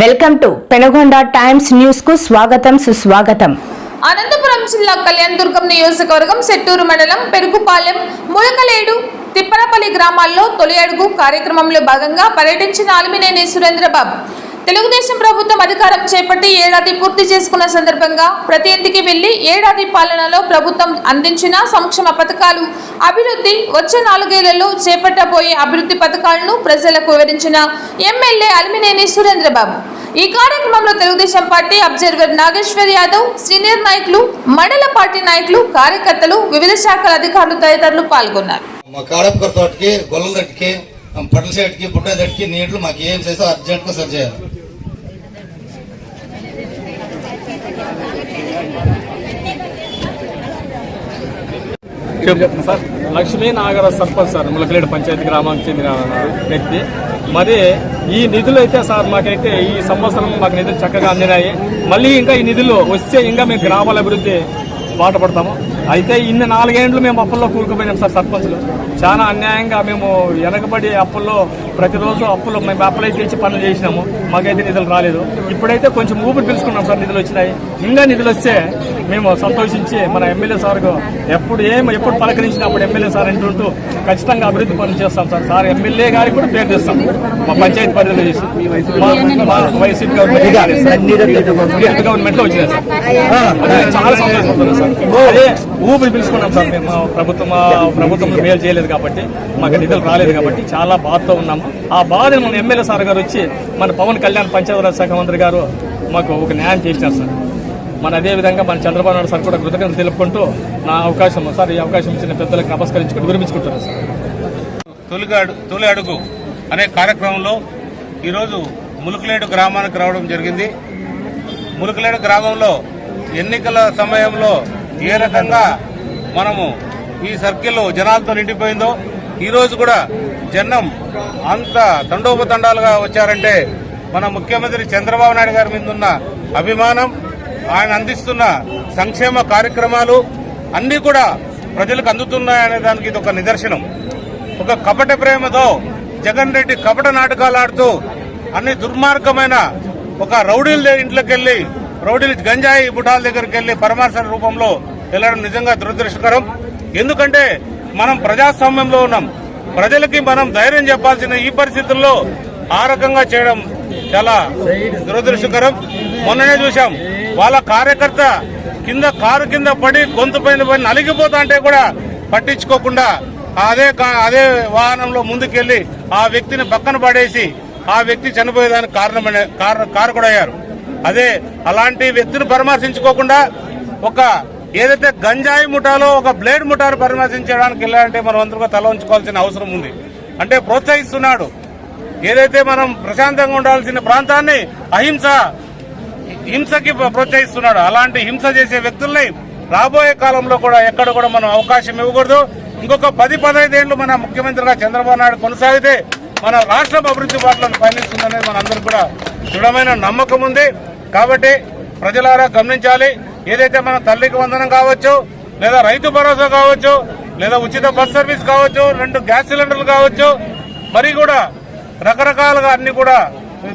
Welcome to Penagonda times న్యూస్కు స్వాగతం సుస్వాగతం. అనంతపురం జిల్లా కళ్యాణ్ దుర్గం నియోజకవర్గం సెట్టూరు మండలం పెరుగుపాలెం ములకలేడు తిప్పనపల్లి గ్రామాల్లో తొలి అడుగు కార్యక్రమంలో భాగంగా పర్యటించిన ఆలిమినేని సురేంద్రబాబు. తెలుగుదేశం ప్రభుత్వం అధికారం చేపట్టి ఏడాది పూర్తి చేసుకున్న సందర్భంగా ప్రతి ఇంటికి వెళ్ళి ఏడాది పాలనలో ప్రభుత్వం అందించిన సంక్షేమ పథకాలు అభివృద్ధి వచ్చే నాలుగేళ్ళలో చేపట్టబోయే అభివృద్ధి పథకాలను ప్రజలకు వివరించిన ఎమ్మెల్యే అలిమినేని సురేంద్రబాబు. ఈ కార్యక్రమంలో Telugu Desam party observer Nageswar Yadav senior నాయకులు మండల పార్టీ నాయకులు కార్యకర్తలు వివిధ శాఖల అధికారులు తదితరులు పాల్గొన్నారు. మా కాడపకర తోటకి గొల్లం దట్టుకి పట్ల సైడ్కి బుట్ట దట్టుకి నీళ్ళు మాకు ఏం చేస్తే అర్జెంట్గా సరి చేయాలి. సార్ లక్ష్మీ నాగర సర్పంచ్ సార్ ములకలేడు పంచాయతీ గ్రామానికి చెందిన వ్యక్తి. మరి ఈ నిధులు అయితే సార్ మాకైతే ఈ సంవత్సరం మాకు నిధులు చక్కగా అందినాయి. మళ్ళీ ఇంకా ఈ నిధులు వస్తే ఇంకా మేము గ్రామాల అభివృద్ధి బాటపడతాము. అయితే ఇన్ని నాలుగేండ్లు మేము అప్పల్లో కూరుకుపోయినాం సార్ సర్పంచ్లు. చాలా అన్యాయంగా మేము వెనకబడి అప్పుల్లో ప్రతిరోజు అప్పులు మేము అప్పులై తెచ్చి పనులు చేసినాము. మాకైతే నిధులు రాలేదు. ఇప్పుడైతే కొంచెం ఊపిరి పిలుచుకున్నాం సార్ నిధులు వచ్చినాయి. ఇంకా నిధులు వస్తే మేము సంతోషించి మన ఎమ్మెల్యే సార్కు ఎప్పుడు ఏం ఎప్పుడు పలకరించినప్పుడు ఎమ్మెల్యే సార్ అంటుంటూ ఖచ్చితంగా అభివృద్ధి పనులు చేస్తాం సార్. సార్ ఎమ్మెల్యే గారికి కూడా పేరు తెస్తాం. మా పంచాయతీ పరిధిలో చేసి. వైసీపీ గవర్నమెంట్ గవర్నమెంట్లో వచ్చినాయి సార్. చాలా సంతోషపడుతున్నాం సార్. అదే ఊపిరి పిలుచుకున్నాం సార్ మేము. ప్రభుత్వం మా ప్రభుత్వంలో మేలు చేయలేదు. కాబట్టి మాకు నిధులు రాలేదు కాబట్టి చాలా బాధతో ఉన్నాము. ఆ బాధను మన ఎమ్మెల్యే సార్ గారు వచ్చి మన పవన్ కళ్యాణ్ పంచాయతీరాజ్ శాఖ మంత్రి గారు మాకు ఒక న్యాయం చేసినారు సార్. మన అదే విధంగా మన చంద్రబాబు నాయుడు సార్ కూడా కృతజ్ఞతలు తెలుపుకుంటూ నా అవకాశం సార్ ఈ అవకాశం ఇచ్చిన పెద్దలకు నమస్కరించుకుంటూ విరమించుకుంటున్నాను సార్. తొలిగాడు తొలి అడుగు అనే కార్యక్రమంలో ఈరోజు ములుకులేడు గ్రామానికి రావడం జరిగింది. ములుకులేడు గ్రామంలో ఎన్నికల సమయంలో ఏ రకంగా మనము ఈ సర్కిల్ జనాలతో నిండిపోయిందో ఈరోజు కూడా జనం అంత తండోపతండాలుగా వచ్చారంటే మన ముఖ్యమంత్రి చంద్రబాబు నాయుడు గారి మీద ఉన్న అభిమానం ఆయన అందిస్తున్న సంక్షేమ కార్యక్రమాలు అన్నీ కూడా ప్రజలకు అందుతున్నాయనే దానికి ఇది ఒక నిదర్శనం. ఒక కపట ప్రేమతో జగన్ రెడ్డి కపట నాటకాలు ఆడుతూ అన్ని దుర్మార్గమైన ఒక రౌడీల ఇంట్లోకి వెళ్ళి రౌడీలు గంజాయి బుటాల దగ్గరికి వెళ్ళి పరామర్శన రూపంలో వెళ్ళడం నిజంగా దురదృష్టకరం. ఎందుకంటే మనం ప్రజాస్వామ్యంలో ఉన్నాం. ప్రజలకి మనం ధైర్యం చెప్పాల్సిన ఈ పరిస్థితుల్లో ఆ రకంగా చేయడం చాలా దురదృష్టకరం. మొన్ననే చూశాం వాళ్ళ కార్యకర్త కింద కారు కింద పడి గొంతు పైన పడి నలిగిపోతా అంటే కూడా పట్టించుకోకుండా అదే కా- అదే వాహనంలో ముందుకెళ్ళి ఆ వ్యక్తిని పక్కన పడేసి ఆ వ్యక్తి చనిపోయేదానికి కారణమైన కార- కారకుడయ్యారు అదే అలాంటి వ్యక్తిని పరామర్శించుకోకుండా ఒక ఏదైతే గంజాయి ముఠాలో ఒక బ్లేడ్ ముఠాను పరిమర్శించడానికి వెళ్ళాలంటే మనం అందరూ తల ఉంచుకోవాల్సిన అవసరం ఉంది. అంటే ప్రోత్సహిస్తున్నాడు. ఏదైతే మనం ప్రశాంతంగా ఉండాల్సిన ప్రాంతాన్ని అహింస హింసకి ప్రోత్సహిస్తున్నాడు. అలాంటి హింస చేసే వ్యక్తుల్ని రాబోయే కాలంలో కూడా ఎక్కడ కూడా మనం అవకాశం ఇవ్వకూడదు. ఇంకొక పది పదహైదేళ్ళు మన ముఖ్యమంత్రిగా చంద్రబాబు నాయుడు కొనసాగితే మన రాష్ట్రం అభివృద్ధి బాటలను పయనిస్తుందనేది మనందరికీ కూడా దృఢమైన నమ్మకం ఉంది. కాబట్టి ప్రజలారా గమనించాలి. ఏదైతే మన తల్లికి వందనం కావచ్చు లేదా రైతు భరోసా కావచ్చు లేదా ఉచిత బస్ సర్వీస్ కావచ్చు రెండు గ్యాస్ సిలిండర్లు కావచ్చు మరి కూడా రకరకాలుగా అన్ని కూడా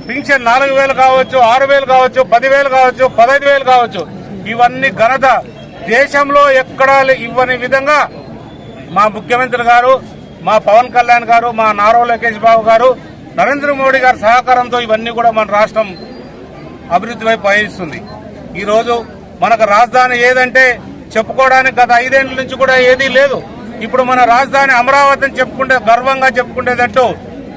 పింఛన్ నాలుగు వేలు కావచ్చు ఆరు వేలు కావచ్చు పదివేలు కావచ్చు పదహైదు వేలు కావచ్చు. ఇవన్నీ ఘనత. దేశంలో ఎక్కడా ఇవ్వని విధంగా మా ముఖ్యమంత్రి గారు మా పవన్ కళ్యాణ్ గారు మా నారో లోకేష్ బాబు గారు నరేంద్ర మోడీ గారి సహకారంతో ఇవన్నీ కూడా మన రాష్ట్రం అభివృద్ధి వైపు పయనిస్తుంది. ఈరోజు మనకు రాజధాని ఏదంటే చెప్పుకోవడానికి గత ఐదేళ్ళ నుంచి కూడా ఏదీ లేదు. ఇప్పుడు మన రాజధాని అమరావతి అని చెప్పుకుంటే గర్వంగా చెప్పుకునేటట్టు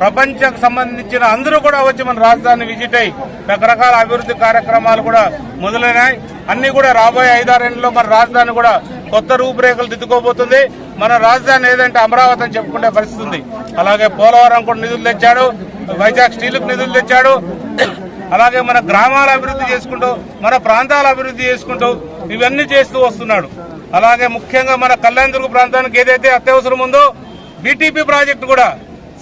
ప్రపంచకు సంబంధించిన అందరూ కూడా వచ్చి మన రాజధాని విజిట్ అయ్యి రకరకాల అభివృద్ధి కార్యక్రమాలు కూడా మొదలైనాయి. అన్ని కూడా రాబోయే ఐదారేళ్ళలో మన రాజధాని కూడా కొత్త రూపురేఖలు దిద్దుకోబోతుంది. మన రాజధాని ఏదంటే అమరావతి అని చెప్పుకునే పరిస్థితి ఉంది. అలాగే పోలవరం కూడా నిధులు తెచ్చాడు. వైజాగ్ స్టీల్కు నిధులు తెచ్చాడు. అలాగే మన గ్రామాల అభివృద్ధి చేసుకుంటూ మన ప్రాంతాల అభివృద్ధి చేసుకుంటూ ఇవన్నీ చేస్తూ వస్తున్నాడు. అలాగే ముఖ్యంగా మన కళ్యాణదుర్గ ప్రాంతానికి ఏదైతే అత్యవసరం ఉందో బీటీపీ ప్రాజెక్టు కూడా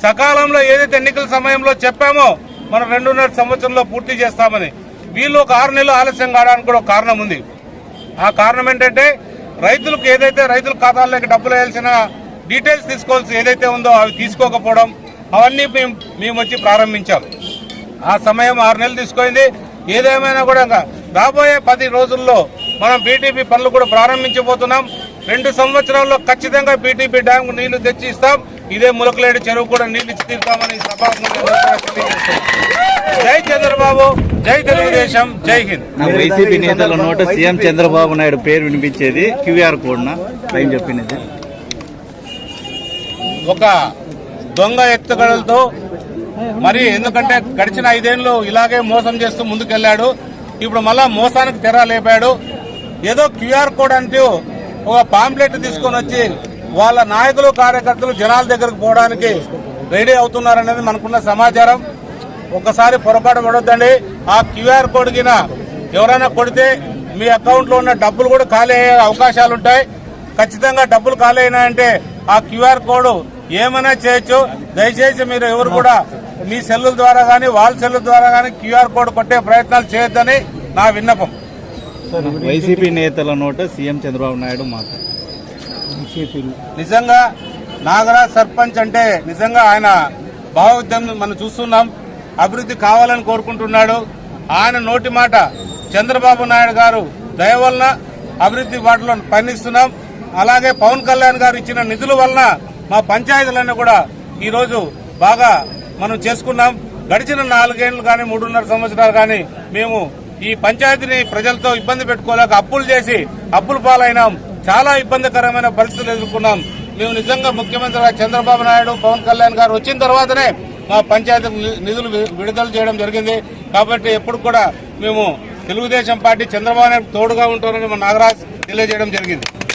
సకాలంలో ఏదైతే ఎన్నికల సమయంలో చెప్పామో మనం రెండున్నర సంవత్సరంలో పూర్తి చేస్తామని. వీళ్ళు ఒక ఆరు నెలలు ఆలస్యం కావడానికి కూడా కారణం ఉంది. ఆ కారణం ఏంటంటే రైతులకు ఏదైతే రైతుల ఖాతాల్లోకి డబ్బులు వేయాల్సిన డీటెయిల్స్ తీసుకోవాల్సి ఏదైతే ఉందో అవి తీసుకోకపోవడం అవన్నీ మేము మేము వచ్చి ప్రారంభించాము ఆ సమయం ఆరు నెలలు తీసుకుంది ఏదేమైనా కూడా ఇంకా రాబోయే పది రోజుల్లో మనం బీటీపీ పనులు కూడా ప్రారంభించబోతున్నాం. రెండు సంవత్సరాల్లో ఖచ్చితంగా బీటీపీ డ్యామ్ నీళ్ళు తెచ్చి ఇస్తాం. ఇదే ములకలేడు చెరువు కూడా నీళ్ళు ఇచ్చి తీరుతామని. జై చంద్రబాబు జై తెలుగుదేశం జై హింద్. వైసీపీ నేతల నోట సీఎం చంద్రబాబు నాయుడు పేరు వినిపించేది. క్యూఆర్ కోడ్ నా ఏం చెప్పినది. ఒక దొంగ ఎత్తుగడలతో మరి ఎందుకంటే గడిచిన ఐదేళ్ళు ఇలాగే మోసం చేస్తూ ముందుకెళ్ళాడు ఇప్పుడు మళ్ళా మోసానికి తెర లేపాడు. ఏదో క్యూఆర్ కోడ్ అంటూ ఒక పాంప్లెట్ తీసుకొని వచ్చి వాళ్ళ నాయకులు కార్యకర్తలు జనాల దగ్గరకు పోవడానికి రెడీ అవుతున్నారనేది మనకున్న సమాచారం. ఒకసారి పొరపాటు పడొద్దండి. ఆ క్యూఆర్ కోడ్ కింద ఎవరైనా కొడితే మీ అకౌంట్లో ఉన్న డబ్బులు కూడా ఖాళీ అయ్యే అవకాశాలు ఉంటాయి. ఖచ్చితంగా డబ్బులు ఖాళీ అయినాయంటే ఆ క్యూఆర్ కోడ్ ఏమైనా చేయొచ్చు. దయచేసి మీరు ఎవరు కూడా మీ సెల్లుల ద్వారా కానీ వాళ్ళ సెల్లుల ద్వారా కానీ క్యూఆర్ కోడ్ కొట్టే ప్రయత్నాలు చేయొద్దని నా విన్నపం. వైసీపీ నేతల నోట సీఎం చంద్రబాబు నాయుడు మాట. నిజంగా నాగరాజ్ సర్పంచ్ అంటే నిజంగా ఆయన భావోద్యమం మనం చూస్తున్నాం. అభివృద్ధి కావాలని కోరుకుంటున్నాడు. ఆయన నోటి మాట చంద్రబాబు నాయుడు గారు దయ వలన అభివృద్ధి బాటలో పయనిస్తున్నాం. అలాగే పవన్ కళ్యాణ్ గారు ఇచ్చిన నిధుల వలన మా పంచాయతీలన్నీ కూడా ఈరోజు బాగా మనం చేసుకున్నాం. గడిచిన నాలుగేళ్ళు కానీ మూడున్నర సంవత్సరాలు కానీ మేము ఈ పంచాయతీని ప్రజలతో ఇబ్బంది పెట్టుకోలేక అప్పులు చేసి అప్పుల పాలైనాం. చాలా ఇబ్బందికరమైన పరిస్థితులు ఎదుర్కొన్నాం. మేము నిజంగా ముఖ్యమంత్రి చంద్రబాబు నాయుడు పవన్ కళ్యాణ్ గారు వచ్చిన తర్వాతనే మా పంచాయతీ నిధులు వి- విడుదల చేయడం జరిగింది. కాబట్టి ఎప్పుడు కూడా మేము తెలుగుదేశం పార్టీ చంద్రబాబు నాయుడు తోడుగా ఉంటారని మా నాగరాజ్ తెలియజేయడం జరిగింది.